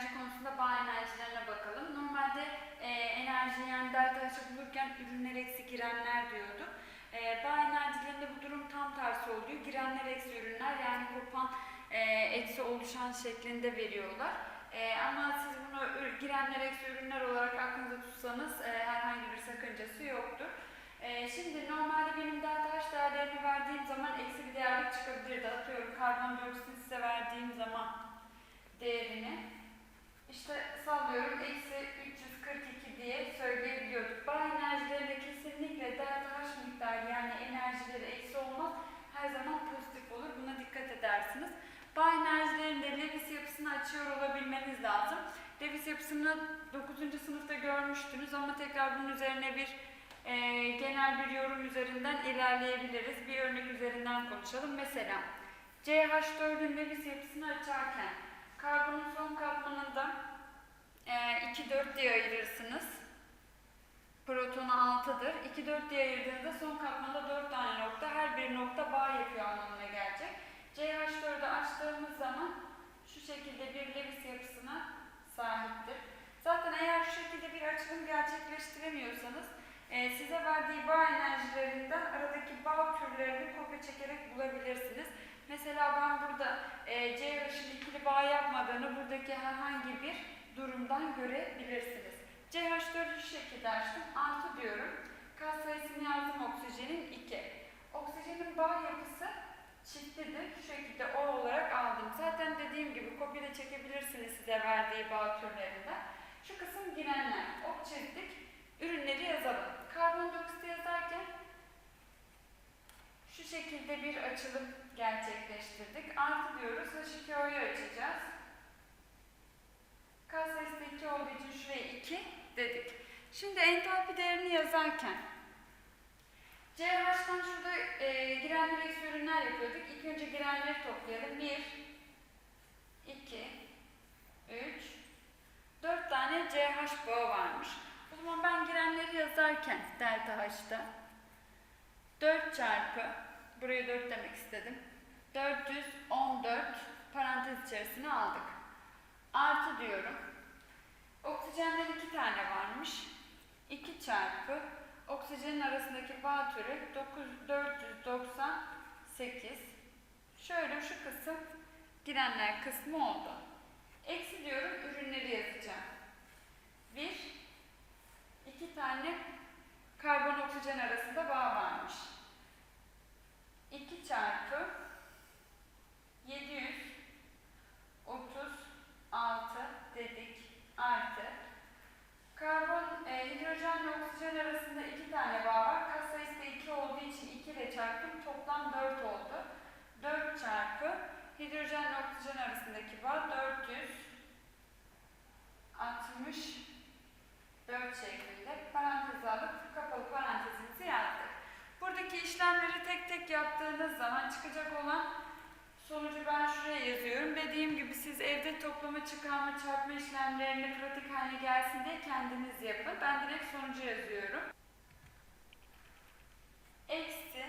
enerji konusunda bağ enerjilerine bakalım. Normalde e, enerji yani delta H'ı bulurken ürünler eksi girenler diyordu. E, bağ enerjilerinde bu durum tam tersi oluyor. Girenler eksi ürünler yani kopan e, eksi oluşan şeklinde veriyorlar. E, ama siz bunu girenler eksi ürünler olarak aklınızda tutsanız e, herhangi bir sakıncası yoktur. E, şimdi normalde benim delta H değerlerini verdiğim zaman eksi bir değerlik çıkabilirdi. Atıyorum karbondioksit size verdiğim zaman değerini işte sallıyorum eksi 342 diye söyleyebiliyorduk. Bağ enerjilerinde kesinlikle delta H miktarı yani enerjileri eksi olmaz. Her zaman pozitif olur. Buna dikkat edersiniz. Bağ enerjilerinde Lewis yapısını açıyor olabilmeniz lazım. Lewis yapısını 9. sınıfta görmüştünüz ama tekrar bunun üzerine bir e, genel bir yorum üzerinden ilerleyebiliriz. Bir örnek üzerinden konuşalım. Mesela CH4'ün Lewis yapısını açarken karbonun son katmanında e, 2-4 diye ayırırsınız. Protonu 6'dır. 2-4 diye ayırdığınızda son katmanda 4 tane nokta, her bir nokta bağ yapıyor anlamına gelecek. CH4'ü açtığımız zaman şu şekilde bir Lewis yapısına sahiptir. Zaten eğer şu şekilde bir açılım gerçekleştiremiyorsanız e, size verdiği bağ enerjilerinden aradaki bağ türlerini kopya çekerek bulabilirsiniz. Mesela ben burada e, CH'ın ikili bağ yapmadığını buradaki herhangi bir durumdan görebilirsiniz. CH4'ü şu şekilde açtım. Artı diyorum. Kat sayısını yazdım oksijenin 2. Oksijenin bağ yapısı çiftlidir. Şu şekilde O olarak aldım. Zaten dediğim gibi kopya da çekebilirsiniz size verdiği bağ türlerinden. Şu kısım girenler. Ok çizdik. Ürünleri yazalım. Karbondioksit yazarken şu şekilde bir açılım gerçekleştirdik. Artı diyoruz. H2O'yu açacağız. K da 2 olduğu için şuraya 2 dedik. Şimdi entalpi değerini yazarken CH'dan şurada e, girenler eksi yapıyorduk. İlk önce girenleri toplayalım. 1 2 3 4 tane CH bağı varmış. O zaman ben girenleri yazarken delta H'da 4 çarpı buraya 4 demek istedim. 414 parantez içerisine aldık. Artı diyorum. Oksijenden 2 tane varmış. 2 çarpı oksijenin arasındaki bağ türü 9, 498. Şöyle şu kısım girenler kısmı oldu. Eksi diyorum ürünleri yazacağım. 1 2 tane karbon oksijen arasında bağ varmış. 2 çarpı 736 dedik artı karbon e, hidrojenle oksijen arasında 2 tane bağ var. Kat sayısı da 2 olduğu için 2 ile çarptım. Toplam 4 oldu. 4 çarpı hidrojenle oksijen arasındaki bağ 464 şeklinde parantez alıp kapalı yazdık. Buradaki işlemleri tek tek yaptığınız zaman çıkacak olan sonucu ben şuraya yazıyorum. Dediğim gibi siz evde toplama, çıkarma, çarpma işlemlerini pratik haline gelsin diye kendiniz yapın. Ben direkt sonucu yazıyorum. Eksi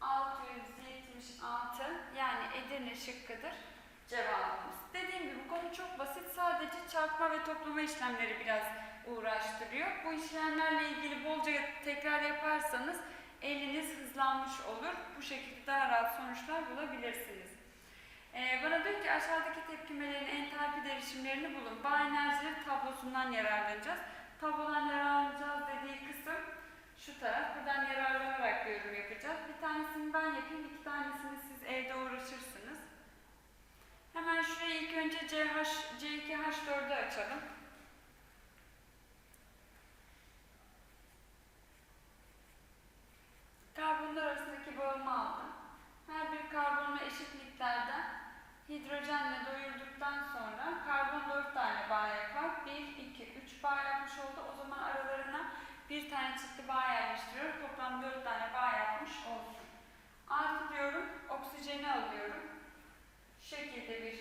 676 yani Edirne şıkkıdır cevabımız. Dediğim gibi konu çok basit. Sadece çarpma ve toplama işlemleri biraz uğraştırıyor. Bu işlemlerle ilgili bolca tekrar yaparsanız eliniz hızlanmış olur. Bu şekilde daha rahat sonuçlar bulabilirsiniz. Ee, bana diyor ki aşağıdaki tepkimelerin entalpi değişimlerini bulun. Bağ enerjileri tablosundan yararlanacağız. Tablodan yararlanacağız dediği kısım şu taraf. Buradan yararlanarak yorum yapacağız. Bir tanesini ben yapayım, iki tanesini siz evde uğraşırsınız. Hemen şuraya ilk önce CH, C2H4'ü açalım. Karbonlar arasındaki bağımı aldım. Her bir karbonla eşit miktarda hidrojenle doyurduktan sonra karbon 4 tane bağ yapar. 1, 2, 3 bağ yapmış oldu. O zaman aralarına bir tane çiftli bağ yerleştiriyorum. Toplam 4 tane bağ yapmış olsun. Artı diyorum, oksijeni alıyorum. Şu şekilde bir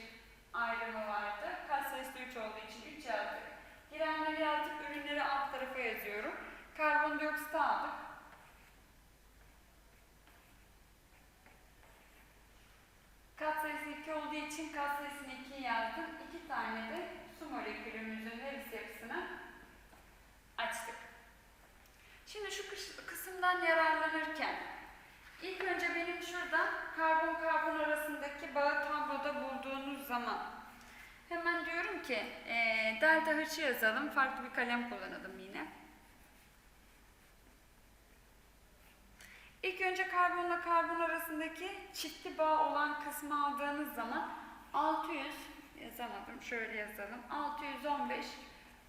ayrımı vardı. Kat sayısı da 3 olduğu için 3 yazdık. Girenleri yazdık, ürünleri alt tarafa yazıyorum. Karbondioksit aldık. Kat sayısı 2 olduğu için kat sayısını 2 yazdım. 2 tane de su molekülümüzün Lewis yapısını açtık. Şimdi şu kısımdan yararlanırken ilk önce benim şurada karbon karbon arasındaki bağı tabloda bulduğunuz zaman hemen diyorum ki eee delta H'ı yazalım. Farklı bir kalem kullanalım yine. İlk önce karbonla karbon arasındaki çiftli bağ olan kısmı aldığınız zaman 600 yazamadım şöyle yazalım. 615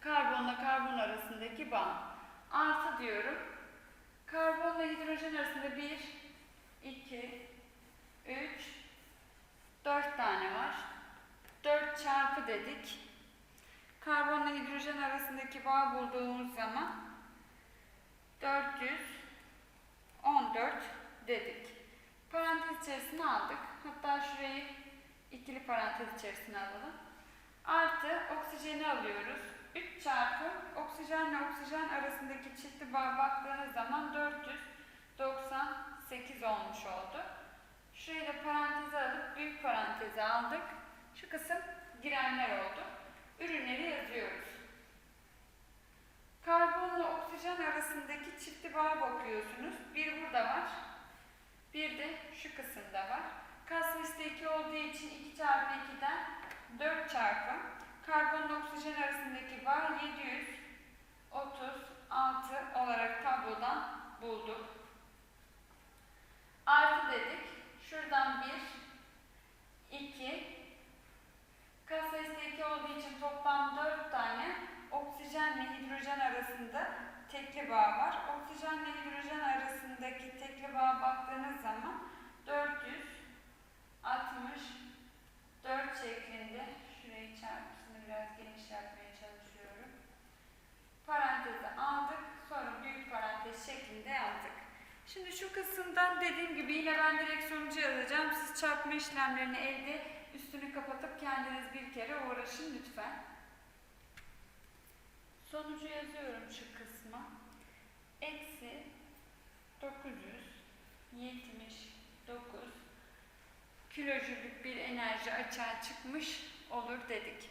karbonla karbon arasındaki bağ. Artı diyorum. Karbonla hidrojen arasında 1 2 3 4 tane var. 4 çarpı dedik. Karbonla hidrojen arasındaki bağ bulduğumuz zaman 400 14 dedik. Parantez içerisine aldık. Hatta şurayı ikili parantez içerisine alalım. Artı oksijeni alıyoruz. 3 çarpı oksijenle oksijen arasındaki çiftli bağ baktığınız zaman 498 olmuş oldu. Şurayı da paranteze alıp büyük paranteze aldık. Şu kısım girenler oldu. Ürünleri yazıyoruz. Karbonla oksijen arasındaki çiftli bağa bakıyorsunuz. Bir burada var. Bir de şu kısımda var. Katsayısı 2 olduğu için 2 çarpı 2'den 4 çarpı. Karbonla oksijen arasındaki bağ 736 olarak tablodan bulduk. Artı dedik. Şuradan 1, 2, katsayısı 2 olduğu için toplam 4 tane oksijenle hidrojen arasında tekli bağ var. Oksijenle hidrojen arasındaki tekli bağa baktığınız zaman 464 şeklinde şurayı çarpısını biraz geniş yapmaya çalışıyorum. Parantezi aldık. Sonra büyük parantez şeklinde yazdık. Şimdi şu kısımdan dediğim gibi yine ben direkt sonucu yazacağım. Siz çarpma işlemlerini evde üstünü kapatıp kendiniz bir kere uğraşın lütfen. Sonucu yazıyorum şu kısma. Eksi 979 kilojüllük bir enerji açığa çıkmış olur dedik.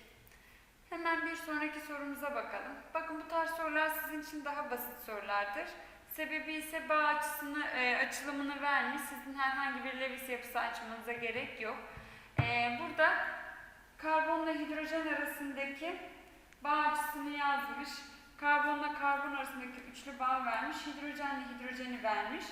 Hemen bir sonraki sorumuza bakalım. Bakın bu tarz sorular sizin için daha basit sorulardır. Sebebi ise bağ açısını, e, açılımını vermiş. Sizin herhangi bir Lewis yapısı açmanıza gerek yok. E, burada karbonla hidrojen arasındaki bağ açısını yazmış. Karbonla karbon arasındaki üçlü bağ vermiş. Hidrojenle hidrojeni vermiş.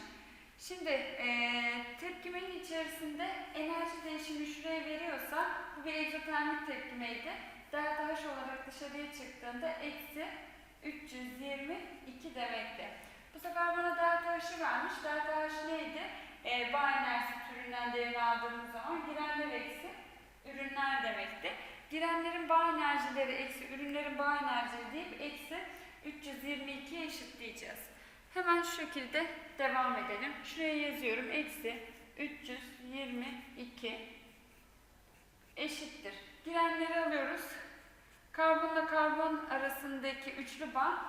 Şimdi eee tepkimenin içerisinde enerji değişimi şuraya veriyorsa bu bir egzotermik tepkimeydi. Delta H olarak dışarıya çıktığında eksi 322 demekti. Bu sefer bana delta H'ı vermiş. Delta H neydi? Eee bağ enerjisi türünden değerini aldığımız zaman girenler eksi ürünler demekti. Girenlerin bağ enerjileri eksi ürünlerin bağ enerjileri deyip eksi 322'ye eşitleyeceğiz. Hemen şu şekilde devam edelim. Şuraya yazıyorum. Eksi 322 eşittir. Girenleri alıyoruz. Karbonla karbon arasındaki üçlü bağ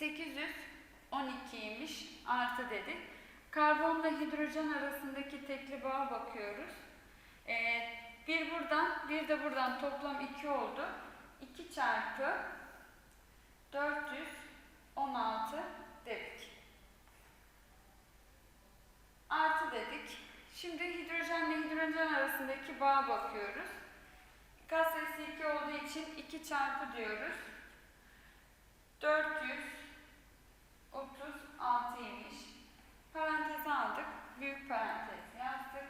812'ymiş artı dedik. Karbonla hidrojen arasındaki tekli bağa bakıyoruz. Ee, bir buradan, bir de buradan toplam 2 oldu. 2 çarpı 416 dedik. Artı dedik. Şimdi hidrojenle hidrojen arasındaki bağa bakıyoruz. Gaz sayısı 2 olduğu için 2 çarpı diyoruz. 436 imiş. Paranteze aldık. Büyük parantez yazdık.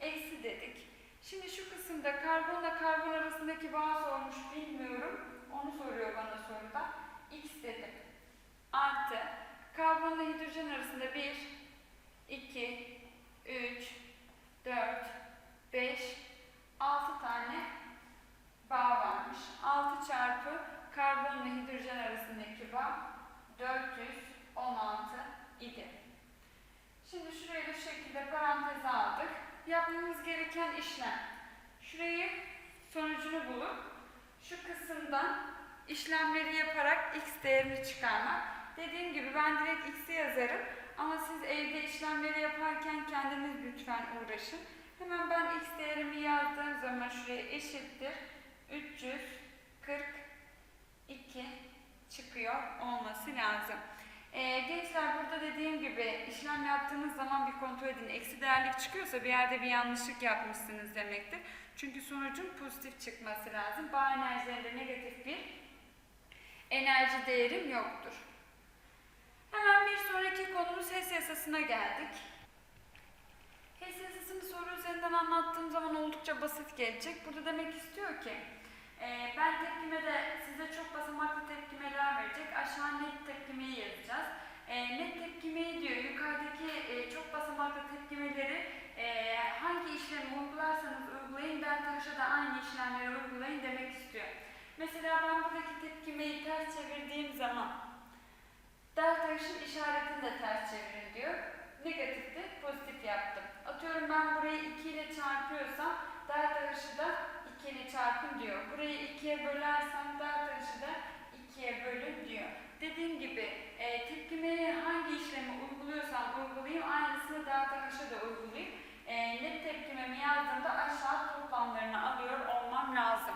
Eksi dedik. Şimdi şu kısımda karbonla karbon arasındaki bağ sormuş bilmiyorum. Onu soruyor bana soruda. X dedim. Artı karbonla hidrojen arasında 1, 2, 3, 4, 5, 6 tane bağ varmış. 6 çarpı karbonla hidrojen arasındaki bağ 416 idi. Şimdi şurayı da şu şekilde paranteze aldık. Yapmamız gereken işlem. Şurayı sonucunu bulup şu kısımdan işlemleri yaparak x değerini çıkarmak. Dediğim gibi ben direkt x'i yazarım ama siz evde işlemleri yaparken kendiniz lütfen uğraşın. Hemen ben x değerimi yazdığım zaman şuraya eşittir 342 çıkıyor olması lazım. Ee, gençler burada dediğim gibi işlem yaptığınız zaman bir kontrol edin. Eksi değerlik çıkıyorsa bir yerde bir yanlışlık yapmışsınız demektir. Çünkü sonucun pozitif çıkması lazım. Bağ enerjilerinde negatif bir enerji değerim yoktur. Hemen bir sonraki konumuz HES yasasına geldik. HES yasasını soru üzerinden anlattığım zaman oldukça basit gelecek. Burada demek istiyor ki e, ben tepkimede size çok basamaklı tepkimeler verecek. Aşağı net tepkimeyi yazacağız. E, net tepkimeyi diyor yukarıdaki e, çok basamaklı tepkimeleri e, hangi işlemi uygularsanız uygulayın delta H'a da aynı işlemleri uygulayın demek istiyor. Mesela ben buradaki tepkimeyi ters çevirdiğim zaman delta H'ın işaretini de ters çevirin diyor. Negatifti, pozitif yaptım. Atıyorum ben burayı 2 ile çarpıyorsam delta H'ı da 2 ile çarpın diyor. Burayı 2'ye bölersem delta H'ı da 2'ye bölün diyor. Dediğim gibi e, tepkimeye hangi işlemi uyguluyorsam uygulayayım aynısını delta H'a da uygulayayım. E, net tepkimemi yazdığımda aşağı toplamlarını alıyor olmam lazım.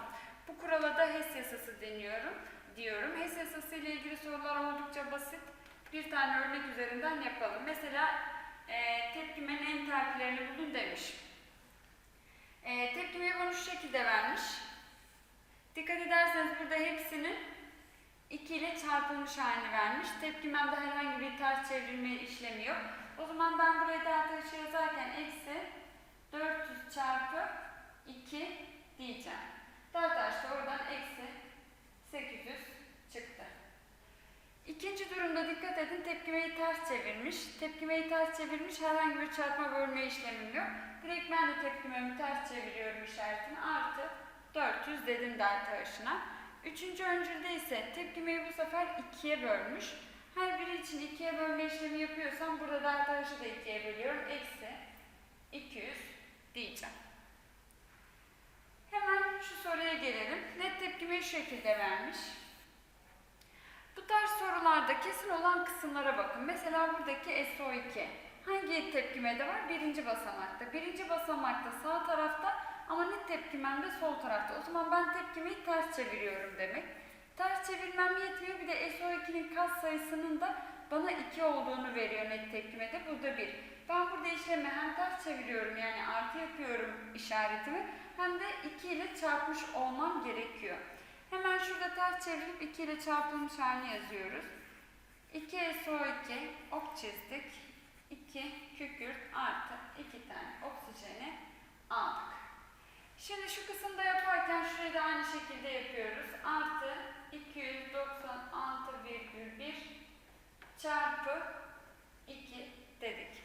Bu kurala da HES yasası deniyorum diyorum. HES yasası ile ilgili sorular oldukça basit. Bir tane örnek üzerinden yapalım. Mesela e, tepkimenin entalpilerini bulun demiş. E, tepkimeyi bana şu şekilde vermiş. Dikkat ederseniz burada hepsinin 2 ile çarpılmış halini vermiş. Tepkimemde herhangi bir ters çevrilme işlemi yok. O zaman ben buraya delta H yazarken eksi 400 çarpı 2 diyeceğim. Delta de oradan eksi 800 çıktı. İkinci durumda dikkat edin tepkimeyi ters çevirmiş. Tepkimeyi ters çevirmiş herhangi bir çarpma bölme işlemim yok. Direkt ben de tepkimemi ters çeviriyorum işaretini. Artı 400 dedim delta H'ına. Üçüncü öncülde ise tepkimeyi bu sefer ikiye bölmüş. Her biri için ikiye bölme işlemi yapıyorsam burada delta H'ı da ikiye bölüyorum. Eksi 200 diyeceğim. Hemen şu soruya gelelim. Net tepkimeyi şu şekilde vermiş. Bu tarz sorularda kesin olan kısımlara bakın. Mesela buradaki SO2. Hangi tepkimede var? Birinci basamakta. Birinci basamakta sağ tarafta ama net tepkimem de sol tarafta. O zaman ben tepkimeyi ters çeviriyorum demek. Ters çevirmem yetmiyor. Bir de SO2'nin kat sayısının da bana 2 olduğunu veriyor net tepkimede. Burada 1. Ben burada işlemi hem ters çeviriyorum yani artı yapıyorum işaretimi hem de 2 ile çarpmış olmam gerekiyor. Hemen şurada ters çevirip 2 ile çarpılmış halini yazıyoruz. 2 SO2 ok çizdik. 2 kükürt artı 2 tane oksijeni aldık. Şimdi şu kısımda yaparken şurayı da aynı şekilde yapıyoruz. Artı 296,1 çarpı 2 dedik.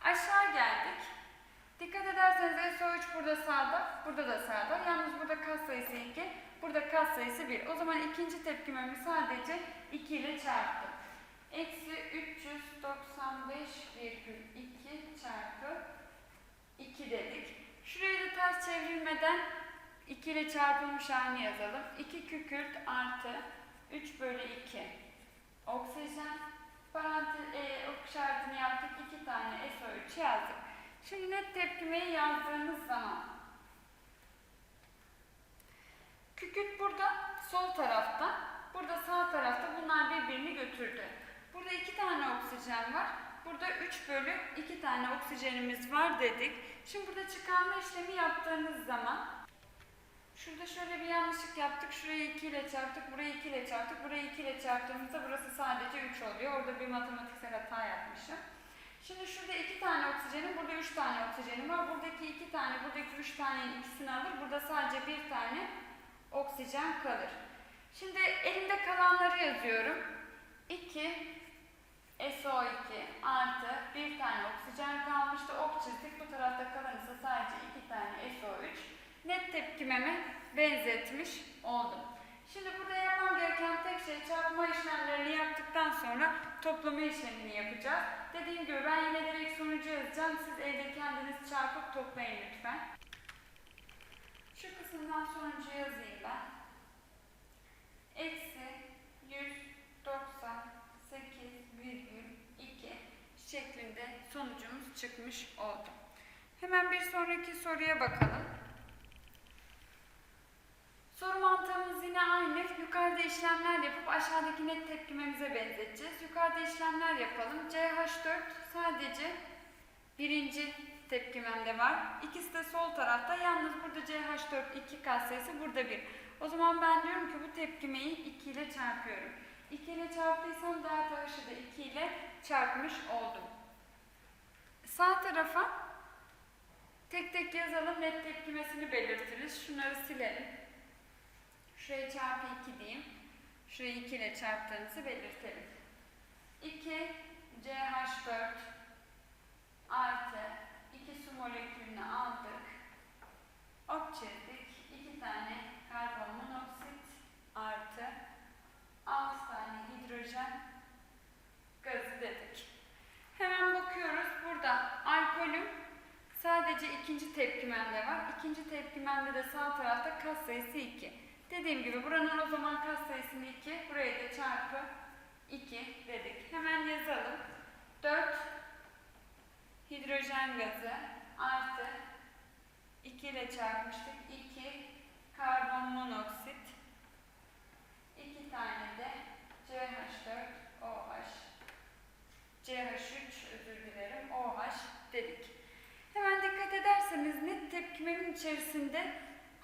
Aşağı geldik. Ederseniz SO3 burada sağda, burada da sağda. Yalnız burada kas sayısı 2, burada kas sayısı 1. O zaman ikinci tepkimemi sadece 2 ile çarptım. Eksi 395,2 çarpı 2 dedik. Şurayı da ters çevrilmeden 2 ile çarpılmış halini yazalım. 2 kükürt artı 3 bölü 2 oksijen. Parantez, e, ok işaretini yaptık. 2 tane SO3 yazdık. Şimdi net tepkimeyi yazdığımız zaman kükürt burada sol tarafta, burada sağ tarafta bunlar birbirini götürdü. Burada 2 tane oksijen var. Burada 3 bölü 2 tane oksijenimiz var dedik. Şimdi burada çıkarma işlemi yaptığınız zaman şurada şöyle bir yanlışlık yaptık. Şurayı 2 ile çarptık, burayı 2 ile çarptık. Burayı 2 ile çarptığımızda burası sadece 3 oluyor. Orada bir matematiksel hata yapmışım. Şimdi şurada 2 tane oksijenim, burada 3 tane oksijenim var. Buradaki 2 tane, buradaki 3 tanenin ikisini alır. Burada sadece bir tane oksijen kalır. Şimdi elimde kalanları yazıyorum. 2 SO2 artı bir tane oksijen kalmıştı. Ok çizdik. Bu tarafta kalan ise sadece iki tane SO3. Net tepkimeme benzetmiş oldum. Şimdi burada gereken tek şey çarpma işlemlerini yaptıktan sonra toplama işlemini yapacağız. Dediğim gibi ben yine direkt sonucu yazacağım. Siz evde kendiniz çarpıp toplayın lütfen. Şu kısımdan sonucu yazayım ben. Eksi 198,2 şeklinde sonucumuz çıkmış oldu. Hemen bir sonraki soruya bakalım. Soru mantığımız yine aynı. Yukarıda işlemler yapıp aşağıdaki net tepkimemize benzeteceğiz. Yukarıda işlemler yapalım. CH4 sadece birinci tepkimemde var. İkisi de sol tarafta. Yalnız burada CH4 2 katsayısı burada 1. O zaman ben diyorum ki bu tepkimeyi 2 ile çarpıyorum. 2 ile çarptıysam delta H'ı da 2 ile çarpmış oldum. Sağ tarafa tek tek yazalım. Net tepkimesini belirtiriz. Şunları silelim. Şuraya çarpı 2 diyeyim. Şurayı 2 ile çarptığınızı belirtelim. 2 CH4 artı 2 su molekülünü aldık. Ok çizdik. 2 tane karbon monoksit artı 6 tane hidrojen gazı dedik. Hemen bakıyoruz. Burada alkolüm sadece ikinci tepkimende var. İkinci tepkimende de sağ tarafta kas sayısı 2. Dediğim gibi buranın o zaman kas sayısını 2, buraya da çarpı 2 dedik. Hemen yazalım. 4 hidrojen gazı artı 2 ile çarpmıştık. 2 karbon monoksit 2 tane de CH4OH CH3 özür dilerim OH dedik. Hemen dikkat ederseniz net tepkimenin içerisinde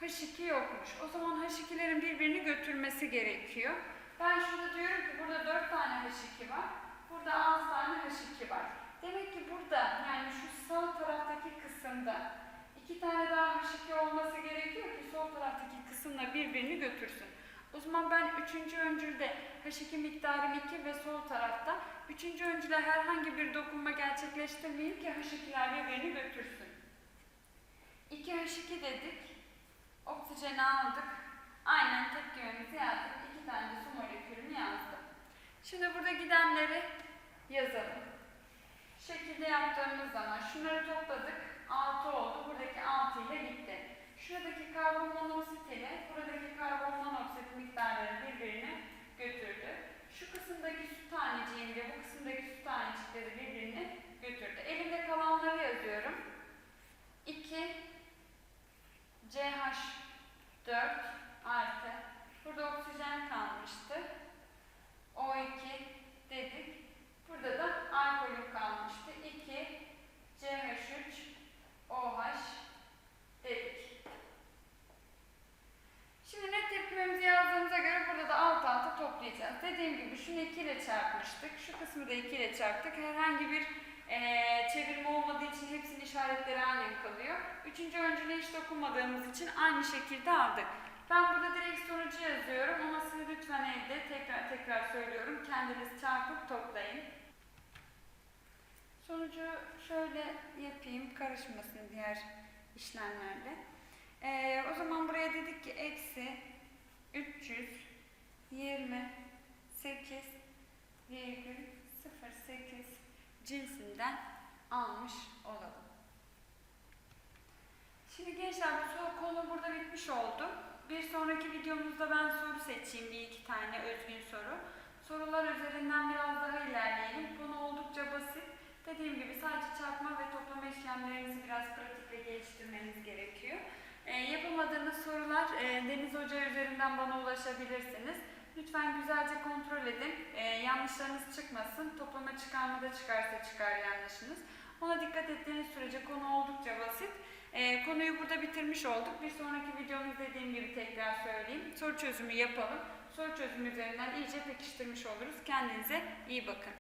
H2 yokmuş. O zaman H2'lerin birbirini götürmesi gerekiyor. Ben şurada diyorum ki burada 4 tane H2 var. Burada 6 tane H2 var. Demek ki burada yani şu sağ taraftaki kısımda iki tane daha H2 olması gerekiyor ki sol taraftaki kısımla birbirini götürsün. O zaman ben üçüncü öncülde H2 miktarım 2 ve sol tarafta üçüncü öncüle herhangi bir dokunma gerçekleştirmeyeyim ki H2'ler birbirini götürsün. 2 H2 dedik. Oksijeni aldık. Aynen tepkimemizi yazdık. İki tane su molekülünü yazdım. Şimdi burada gidenleri yazalım. Şekilde yaptığımız zaman şunları topladık. 6 oldu. Buradaki 6 ile gitti. Şuradaki karbon monoksit ile buradaki karbon monoksit miktarları birbirini götürdü. Şu kısımdaki su taneciğiyle bu kısımdaki su tanecikleri birbirini götürdü. Elimde kalanları yazıyorum. 2 CH4 artı burada oksijen kalmıştı. O2 dedik. Burada da alkolüm kalmıştı. 2 CH3 OH dedik. Şimdi net tepkimemizi yazdığımıza göre burada da alt alta toplayacağız. Dediğim gibi şunu 2 ile çarpmıştık. Şu kısmı da 2 ile çarptık. Herhangi bir eee, çevirme olmadığı için hepsinin işaretleri aynı kalıyor. Üçüncü öncüle hiç dokunmadığımız için aynı şekilde aldık. Ben burada direkt sonucu yazıyorum ama siz lütfen evde tekrar tekrar söylüyorum. Kendiniz çarpıp toplayın. Sonucu şöyle yapayım karışmasın diğer işlemlerle. Ee, o zaman buraya dedik ki eksi 328,08 cinsinden almış olalım. Şimdi gençler bu soru konu burada bitmiş oldu. Bir sonraki videomuzda ben soru seçeyim bir iki tane özgün soru. Sorular üzerinden biraz daha ilerleyelim. Konu oldukça basit. Dediğim gibi sadece çarpma ve toplama işlemlerinizi biraz pratikle geliştirmeniz gerekiyor. E, yapamadığınız sorular e, Deniz Hoca üzerinden bana ulaşabilirsiniz. Lütfen güzelce kontrol edin. E, yanlışlarınız çıkmasın. Toplama çıkarmada çıkarsa çıkar yanlışınız. Ona dikkat ettiğiniz sürece konu oldukça basit. E, konuyu burada bitirmiş olduk. Bir sonraki videomuz dediğim gibi tekrar söyleyeyim. Soru çözümü yapalım. Soru çözümü üzerinden iyice pekiştirmiş oluruz. Kendinize iyi bakın.